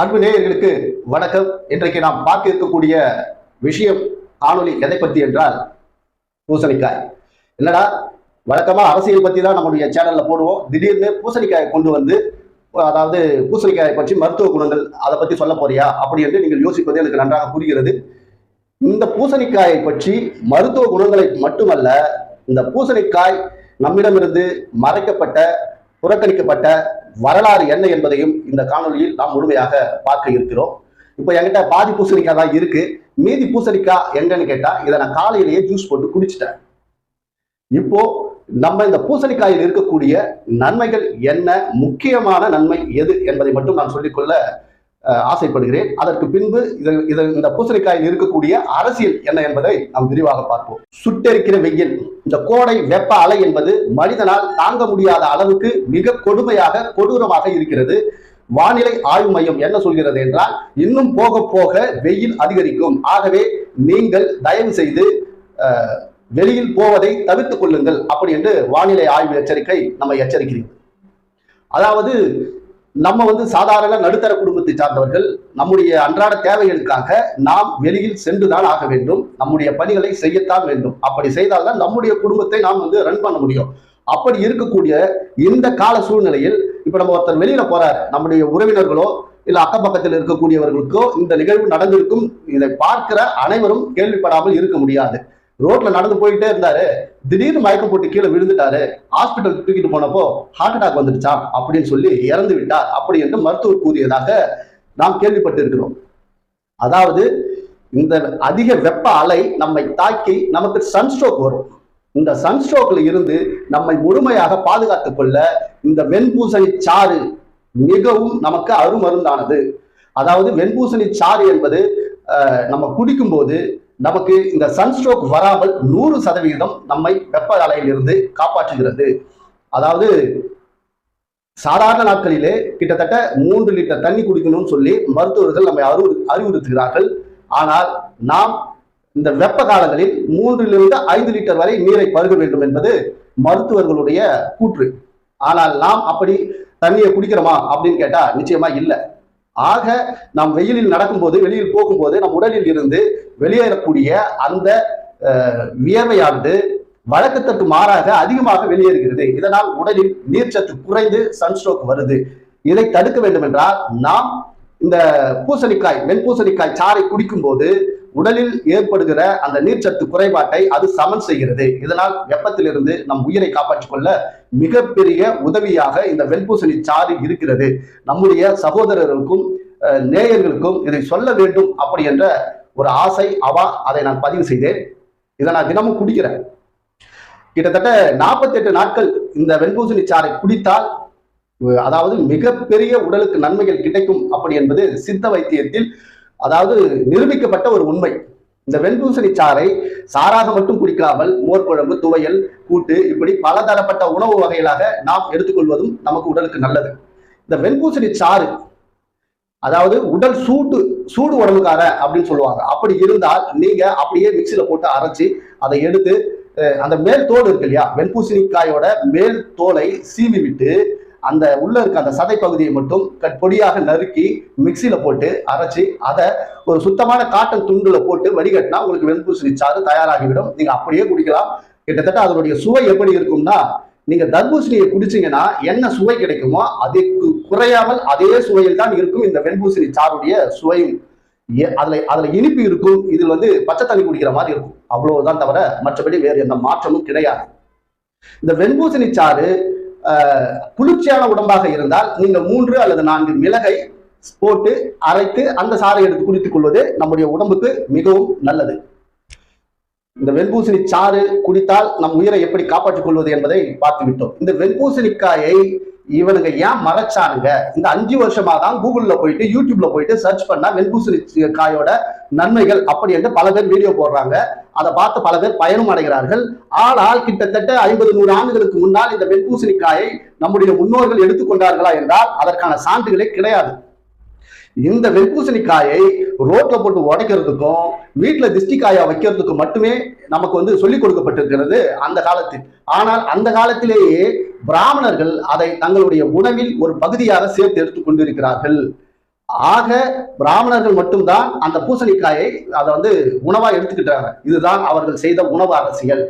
அன்பு நேயர்களுக்கு வணக்கம். இன்றைக்கு நாம் பார்க்க இருக்கக்கூடிய விஷயம் காணொலி எதை பற்றி என்றால் பூசணிக்காய். என்னடா வழக்கமா அரசியல் பத்தி தான் நம்முடைய சேனல்ல போடுவோம். திடீர்னு பூசணிக்காயை கொண்டு வந்து அதாவது பூசணிக்காயை பற்றி மருத்துவ குணங்கள் அதை பத்தி சொல்ல போறியா அப்படி என்று நீங்கள் யோசிப்பது எனக்கு நன்றாக புரிகிறது. இந்த பூசணிக்காயை பற்றி மருத்துவ குணங்களை மட்டுமல்ல இந்த பூசணிக்காய் நம்மிடமிருந்து மறைக்கப்பட்ட புறக்கணிக்கப்பட்ட வரலாறு என்ன என்பதையும் இந்த காணொலியில் நாம் முழுமையாக பார்க்க இருக்கிறோம். இப்போ என்கிட்ட பாதி பூசணிக்காய் தான் இருக்கு. மீதி பூசணிக்காய் எங்கன்னு கேட்டா இதை நான் காலையிலேயே ஜூஸ் போட்டு குடிச்சிட்டேன். இப்போ நம்ம இந்த பூசணிக்காயில் இருக்கக்கூடிய நன்மைகள் என்ன? முக்கியமான நன்மை எது என்பதை மட்டும் நான் சொல்லிக்கொள்ள ஆசைப்படுகிறேன். அதற்கு பின்பு இது இது இந்த பூசணிக்காயில் இருக்கக்கூடிய அரசியல் என்ன என்பதை நாம் விரிவாக பார்ப்போம். சுட்டெரிக்கிற வெயில் இந்த கோடை வெப்ப அலை என்பது மனிதனால் தாங்க முடியாத அளவுக்கு மிக கொடுமையாக கொடூரமாக இருக்கிறது. வானிலை ஆய்வு மையம் என்ன சொல்கிறது என்றால் இன்னும் போக போக வெயில் அதிகரிக்கும். ஆகவே நீங்கள் தயவு செய்து வெளியில் போவதை தவிர்த்துக் கொள்ளுங்கள். அப்படி என்று வானிலை ஆய்வு எச்சரிக்கை நம்ம எச்சரிக்கிறது. அதாவது நம்ம வந்து சாதாரண நடுத்தர குடும்பத்தை சார்ந்தவர்கள் நம்முடைய அன்றாட தேவைகளுக்காக நாம் வெளியில் சென்றுதான் ஆக வேண்டும். நம்முடைய பணிகளை செய்யத்தான் வேண்டும். அப்படி செய்தால்தான் நம்முடைய குடும்பத்தை நாம் வந்து ரன் பண்ண முடியும். அப்படி இருக்கக்கூடிய இந்த கால சூழ்நிலையில் இப்ப நம்ம ஒருத்தர் வெளியில போறார். நம்முடைய உறவினர்களோ இல்ல அக்கப்பக்கத்தில் இருக்கக்கூடியவர்களுக்கோ இந்த நிகழ்வு நடந்திருக்கும் இதை பார்க்கிற அனைவரும் கேள்விப்படாமல் இருக்க முடியாது. ரோட்ல நடந்து போயிட்டே இருந்தாரு. திடீர்னு மயக்கம் போட்டு கீழே விழுந்துட்டாரு. ஹாஸ்பிட்டல் தூக்கிட்டு போனப்போ ஹார்ட் அட்டாக் வந்துடுச்சா அப்படின்னு சொல்லி இறந்து விட்டார் அப்படி என்று மருத்துவர் கூறியதாக நாம் கேள்விப்பட்டிருக்கிறோம். அதாவது இந்த அதிக வெப்ப அலை நம்மை தாக்கி நமக்கு சன்ஸ்ட்ரோக் வரும். இந்த சன்ஸ்ட்ரோக்ல இருந்து நம்மை முழுமையாக பாதுகாத்துக் கொள்ள இந்த வெண்பூசணி சாறு மிகவும் நமக்கு அருமருந்தானது. அதாவது வெண்பூசணி சாறு என்பது நம்ம குடிக்கும்போது நமக்கு இந்த சன்ஸ்ட்ரோக் வராமல் நூறு சதவிகிதம் நம்மை வெப்ப அலையிலிருந்து காப்பாற்றுகிறது. அதாவது சாதாரண நாட்களிலே கிட்டத்தட்ட மூன்று லிட்டர் தண்ணி குடிக்கணும்னு சொல்லி மருத்துவர்கள் நம்மை அறிவு அறிவுறுத்துகிறார்கள். ஆனால் நாம் இந்த வெப்ப காலங்களில் மூன்றிலிருந்து ஐந்து லிட்டர் வரை நீரை பருக வேண்டும் என்பது மருத்துவர்களுடைய கூற்று. ஆனால் நாம் அப்படி தண்ணியை குடிக்கிறோமா அப்படின்னு கேட்டா நிச்சயமா இல்லை. ஆக நாம் வெயிலில் நடக்கும்போது வெளியில் போகும்போது நம் உடலில் இருந்து வெளியேறக்கூடிய அந்த வியர்வையானது வழக்கத்திற்கு மாறாக அதிகமாக வெளியேறுகிறது. இதனால் உடலில் நீர்ச்சத்து குறைந்து சன்ஸ்ட்ரோக் வருது. இதை தடுக்க வேண்டும் என்றால் நாம் இந்த பூசணிக்காய் வெண்பூசணிக்காய் சாறை குடிக்கும்போது உடலில் ஏற்படுகிற அந்த நீர்ச்சத்து குறைபாட்டை அது சமன் செய்கிறது. இதனால் வெப்பத்திலிருந்து நம் உயிரை காப்பாற்றிக் கொள்ள மிகப்பெரிய உதவியாக இந்த வெண்பூசணி சாறு இருக்கிறது. நம்முடைய சகோதரர்களுக்கும் அஹ், நேயர்களுக்கும் இதை சொல்ல வேண்டும் அப்படி என்ற ஒரு ஆசை அவா அதை நான் பதிவு செய்தேன். இதை நான் தினமும் குடிக்கிறேன். கிட்டத்தட்ட 48 நாட்கள் இந்த வெண்பூசணி சாறை குடித்தால் அதாவது மிகப்பெரிய உடலுக்கு நன்மைகள் கிடைக்கும் அப்படி என்பது சித்த வைத்தியத்தில் அதாவது நிரூபிக்கப்பட்ட ஒரு உண்மை. இந்த வெண்பூசணி சாறை சாராக மட்டும் குடிக்காமல் மோர் குழம்பு துவையல் கூட்டு இப்படி பலதரப்பட்ட உணவு வகைகளாக நாம் எடுத்துக்கொள்வதும் நமக்கு உடலுக்கு நல்லது. இந்த வெண்பூசணி சாறு அதாவது உடல் சூடு சூடு உடம்புக்கார அப்படின்னு சொல்லுவாங்க. அப்படி இருந்தால் நீங்க அப்படியே மிக்சியில போட்டு அரைச்சு அதை எடுத்து அந்த மேல் தோல் இருக்கு இல்லையா? வெண்பூசணிக்காயோட மேல் தோலை சீவி விட்டு அந்த உள்ள இருக்க அந்த சதை பகுதியை மட்டும் கட் பொடியாக நறுக்கி மிக்சியில போட்டு அரைச்சி அதை ஒரு சுத்தமான காட்டன் துண்டுல போட்டு வடிகட்டினா உங்களுக்கு வெண்பூசணி சாறு தயாராகிவிடும். நீங்க அப்படியே குடிக்கலாம். கிட்டத்தட்ட அதனுடைய சுவை எப்படி இருக்கும்னா நீங்க தர்பூசணியை குடிச்சீங்கன்னா என்ன சுவை கிடைக்குமோ அதுக்கு குறையாமல் அதே சுவையில் தான் இருக்கும் இந்த வெண்பூசணி சாறுடைய சுவையும். அதுல அதுல இனிப்பு இருக்கும் இதில் வந்து பச்சை தண்ணி குடிக்கிற மாதிரி இருக்கும். அவ்வளவுதான் தவிர மற்றபடி வேறு எந்த மாற்றமும் கிடையாது. இந்த வெண்பூசணி சாறு குளிர்ச்சியான உடம்பாக இருந்தால் நீங்கள் மூன்று அல்லது நான்கு மிளகை போட்டு அரைத்து அந்த சாறை எடுத்து குடித்துக் கொள்வது நம்முடைய உடம்புக்கு மிகவும் நல்லது. இந்த வெண்பூசணி சாறு குடித்தால் நம் உயிரை எப்படி காப்பாற்றிக் கொள்வது என்பதை பார்த்துவிட்டோம். இந்த வெண்பூசணிக்காயை இவனுங்க ஏன் மறைச்சானுங்க? இந்த அஞ்சு வருஷமா தான் கூகுள்ல போயிட்டு யூடியூப்ல போயிட்டு சர்ச் பண்ணா வெல்பூசணி காயோட நன்மைகள் அப்படி என்று பல பேர் வீடியோ போடுறாங்க. அதை பார்த்து பல பேர் பயனும் அடைகிறார்கள். ஆனால் கிட்டத்தட்ட ஐம்பது நூறு ஆண்டுகளுக்கு முன்னால் இந்த வெண்பூசணிக்காயை நம்முடைய முன்னோர்கள் எடுத்துக்கொண்டார்களா என்றால் அதற்கான சான்றுகளே கிடையாது. இந்த வெண்பூசணிக்காயை ரோட்ல போட்டு உடைக்கிறதுக்கும் வீட்டுல திஷ்டி காயா வைக்கிறதுக்கும் மட்டுமே நமக்கு வந்து சொல்லிக் கொடுக்கப்பட்டிருக்கிறது அந்த காலத்தில். ஆனால் அந்த காலத்திலேயே பிராமணர்கள் அதை தங்களுடைய உணவில் ஒரு பகுதியாக சேர்த்து எடுத்துக் கொண்டிருக்கிறார்கள். ஆக பிராமணர்கள் மட்டும்தான் அந்த பூசணிக்காயை அதை வந்து உணவா எடுத்துக்கிட்டாங்க. இதுதான் அவர்கள் செய்த உணவு அரசியல்.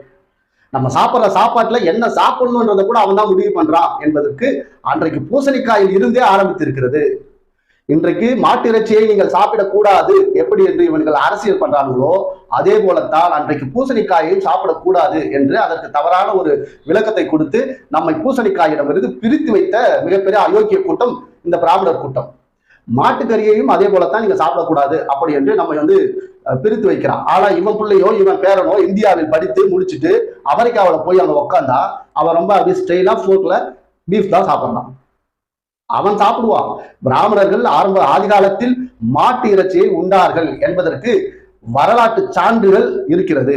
நம்ம சாப்பிட்ற சாப்பாட்டுல என்ன சாப்பிடணுன்றதை கூட அவன் தான் முடிவு பண்றான் என்பதற்கு அன்றைக்கு பூசணிக்காயில் இருந்தே ஆரம்பித்திருக்கிறது. இன்றைக்கு மாட்டிறைச்சியை நீங்கள் சாப்பிடக்கூடாது. எப்படி என்று இவர்கள் அரசியல் பண்றாங்களோ அதே போலத்தான் அன்றைக்கு பூசணிக்காயையும் சாப்பிடக்கூடாது என்று அதற்கு தவறான ஒரு விளக்கத்தை கொடுத்து நம்மை பூசணிக்காயிடமிருந்து பிரித்து வைத்த மிகப்பெரிய அயோக்கிய கூட்டம் இந்த பிராமணர் கூட்டம். மாட்டுக்கறியையும் அதே போலத்தான் நீங்க சாப்பிடக்கூடாது அப்படி என்று நம்ம வந்து பிரித்து வைக்கிறான். ஆனா இவன் பிள்ளையோ இவன் பேரனோ இந்தியாவில் படித்து முடிச்சுட்டு அமெரிக்காவில் போய் அங்க உக்காந்தா அவன் ரொம்ப அப்படி ஸ்டைலா ஃபோர்க்ல பீஃப் தான் சாப்பிட்றான். அவன் சாப்பிடுவான். பிராமணர்கள் ஆரம்ப ஆதி காலத்தில் மாட்டு இறைச்சியை உண்டார்கள் என்பதற்கு வரலாற்று சான்றுகள் இருக்கிறது.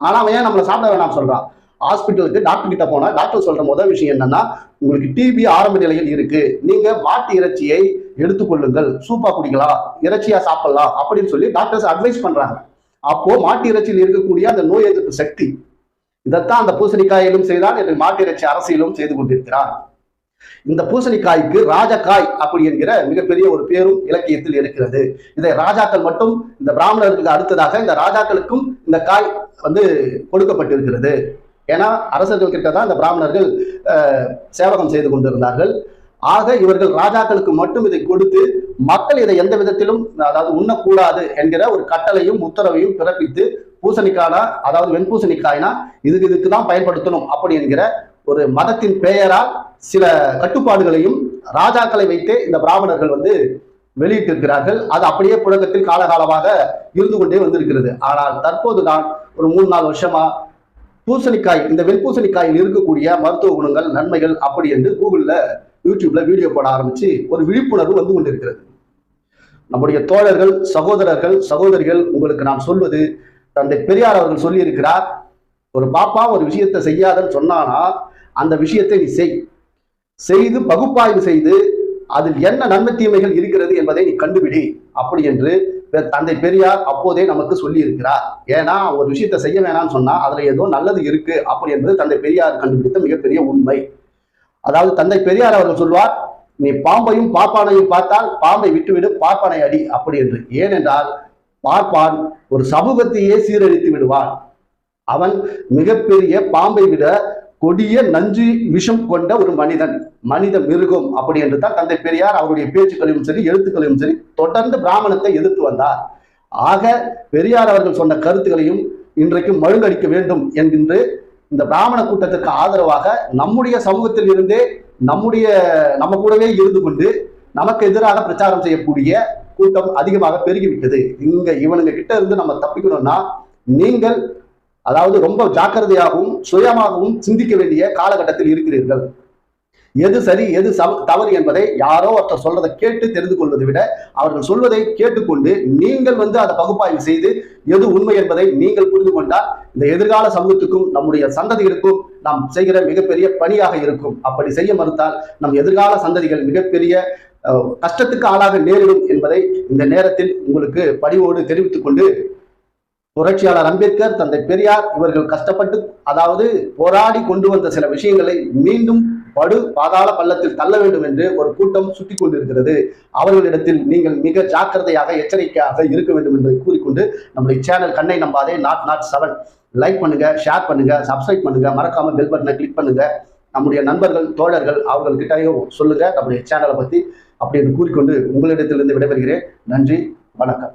ஆனா அவன் ஏன் நம்மளை சாப்பிட வேணாம் சொல்றான்? ஹாஸ்பிட்டலுக்கு டாக்டர் கிட்ட போனா டாக்டர் சொல்ற முதல் விஷயம் என்னன்னா உங்களுக்கு டிபி ஆரம்ப நிலையில் இருக்கு. நீங்க மாட்டு இறைச்சியை எடுத்துக்கொள்ளுங்கள் சூப்பா குடிக்கலாம் இறைச்சியா சாப்பிடலாம் அப்படின்னு சொல்லி டாக்டர்ஸ் அட்வைஸ் பண்றாங்க. அப்போ மாட்டு இறைச்சியில் இருக்கக்கூடிய அந்த நோய் எதிர்ப்பு சக்தி இதைத்தான் அந்த பூசணிக்காயிலும் செய்தான் என்று மாட்டு இறைச்சி அரசியலும் செய்து கொண்டிருக்கிறான் இந்த பூசணிக்காய்க்கு ராஜகாய் அப்படி என்கிற மிகப்பெரிய ஒரு பேரும் இலக்கியத்தில் இருக்கிறது. இதை ராஜாக்கள் மட்டும் இந்த பிராமணர்களுக்கு அடுத்ததாக இந்த ராஜாக்களுக்கும் இந்த காய் வந்து கொடுக்கப்பட்டிருக்கிறது. ஏன்னா அரசர்கள் கிட்ட தான் இந்த பிராமணர்கள் சேவகம் செய்து கொண்டிருந்தார்கள். ஆக இவர்கள் ராஜாக்களுக்கு மட்டும் இதை கொடுத்து மக்கள் இதை எந்த விதத்திலும் அதாவது உண்ணக்கூடாது என்கிற ஒரு கட்டளையும் உத்தரவையும் பிறப்பித்து பூசணிக்கானா அதாவது வெண்பூசணிக்காய்னா இதுக்கு இதுக்கு தான் பயன்படுத்தணும் அப்படி என்கிற ஒரு மதத்தின் பெயரால் சில கட்டுப்பாடுகளையும் ராஜாக்களை வைத்தே இந்த பிராமணர்கள் வந்து வெளியிட்டிருக்கிறார்கள். அது அப்படியே புழக்கத்தில் காலகாலமாக இருந்து கொண்டே வந்திருக்கிறது. ஆனால் தற்போது தான் ஒரு மூணு நாலு வருஷமா பூசணிக்காய் இந்த வெண்பூசணிக்காயில் இருக்கக்கூடிய மருத்துவ குணங்கள் நன்மைகள் அப்படி என்று கூகுளில் யூடியூப்ல வீடியோ போட ஆரம்பிச்சு ஒரு விழிப்புணர்வு வந்து கொண்டிருக்கிறது. நம்முடைய தோழர்கள் சகோதரர்கள் சகோதரிகள் உங்களுக்கு நாம் சொல்வது தந்தை பெரியார் அவர்கள் சொல்லியிருக்கிறார் ஒரு பாப்பா ஒரு விஷயத்தை செய்யாதன்னு சொன்னானா அந்த விஷயத்தை நீ செய். செய்து பகுப்பாய்வு செய்து அதில் என்ன நன்மை தீமைகள் இருக்கிறது என்பதை நீ கண்டுபிடி. அப்படி என்று பெ- தந்தை பெரியார் அப்போதே நமக்கு சொல்லி இருக்கிறார் ஏன்னா ஒரு விஷயத்தை செய்ய வேணாம்னு சொன்னா அதுல ஏதோ நல்லது இருக்கு அப்படி என்பது தந்தை பெரியார் கண்டுபிடித்த மிகப்பெரிய உண்மை. அதாவது தந்தை பெரியார் அவர்கள் சொல்வார் நீ பாம்பையும் பாப்பானையும் பார்த்தால் பாம்பை விட்டுவிடு பார்ப்பானை அடி. அப்படி என்று. ஏனென்றால் பார்ப்பான் ஒரு சமூகத்தையே சீரழித்து விடுவான். அவன் மிகப்பெரிய பாம்பை விட கொடிய நஞ்சு விஷம் கொண்ட ஒரு மனிதன். மனித மிருகம் அப்படி என்று தான் தந்தை பெரியார் அவருடைய பேச்சுக்களையும் சரி எழுத்துக்களையும் சரி தொடர்ந்து பிராமணத்தை எதிர்த்து வந்தார். ஆக பெரியார் அவர்கள் சொன்ன கருத்துக்களையும் இன்றைக்கு மழுங்கடிக்க வேண்டும் என்கின்ற இந்த பிராமண கூட்டத்திற்கு ஆதரவாக நம்முடைய சமூகத்தில் இருந்தே நம்முடைய நம்ம கூடவே இருந்து கொண்டு நமக்கு எதிராக பிரச்சாரம் செய்யக்கூடிய கூட்டம் அதிகமாக பெருகிவிட்டது. இங்க இவனுங்க கிட்ட இருந்து நம்ம தப்பிக்கணும்னா நீங்கள் அதாவது ரொம்ப ஜாக்கிரதையாகவும் சுயமாகவும் சிந்திக்க வேண்டிய காலகட்டத்தில் இருக்கிறீர்கள். எது சரி எது சவ- தவறு என்பதை யாரோ ஒருத்தர் சொல்றதை கேட்டு தெரிந்து கொள்வதை விட அவர்கள் சொல்வதை கேட்டுக்கொண்டு நீங்கள் வந்து அதை பகுப்பாய்வு செய்து எது உண்மை என்பதை நீங்கள் புரிந்து கொண்டால் இந்த எதிர்கால சமூகத்துக்கும் நம்முடைய சந்ததிகளுக்கும் நாம் செய்கிற மிகப்பெரிய பணியாக இருக்கும். அப்படி செய்ய மறுத்தால் நம் எதிர்கால சந்ததிகள் மிகப்பெரிய கஷ்டத்துக்கு ஆளாக நேரிடும் என்பதை இந்த நேரத்தில் உங்களுக்கு பணிவோடு தெரிவித்துக் கொண்டு புரட்சியாளர் அம்பேத்கர் தந்தை பெரியார் இவர்கள் கஷ்டப்பட்டு அதாவது போராடி கொண்டு வந்த சில விஷயங்களை மீண்டும் படு பாதாள பள்ளத்தில் தள்ள வேண்டும் என்று ஒரு கூட்டம் சுட்டி கொண்டிருக்கிறது. அவர்களிடத்தில் நீங்கள் மிக ஜாக்கிரதையாக எச்சரிக்கையாக இருக்க வேண்டும் என்பதை கூறிக்கொண்டு நம்முடைய சேனல் கண்ணை நம்பாதே நாட் நாட் செவன். லைக் பண்ணுங்க ஷேர் பண்ணுங்க சப்ஸ்கிரைப் பண்ணுங்க மறக்காம பெல் பட்டனை கிளிக் பண்ணுங்க. நம்முடைய நண்பர்கள் தோழர்கள் அவர்கள்கிட்டயும் சொல்லுங்க நம்முடைய சேனலை பத்தி அப்படின்னு கூறிக்கொண்டு உங்களிடத்திலிருந்து விடைபெறுகிறேன். நன்றி வணக்கம்.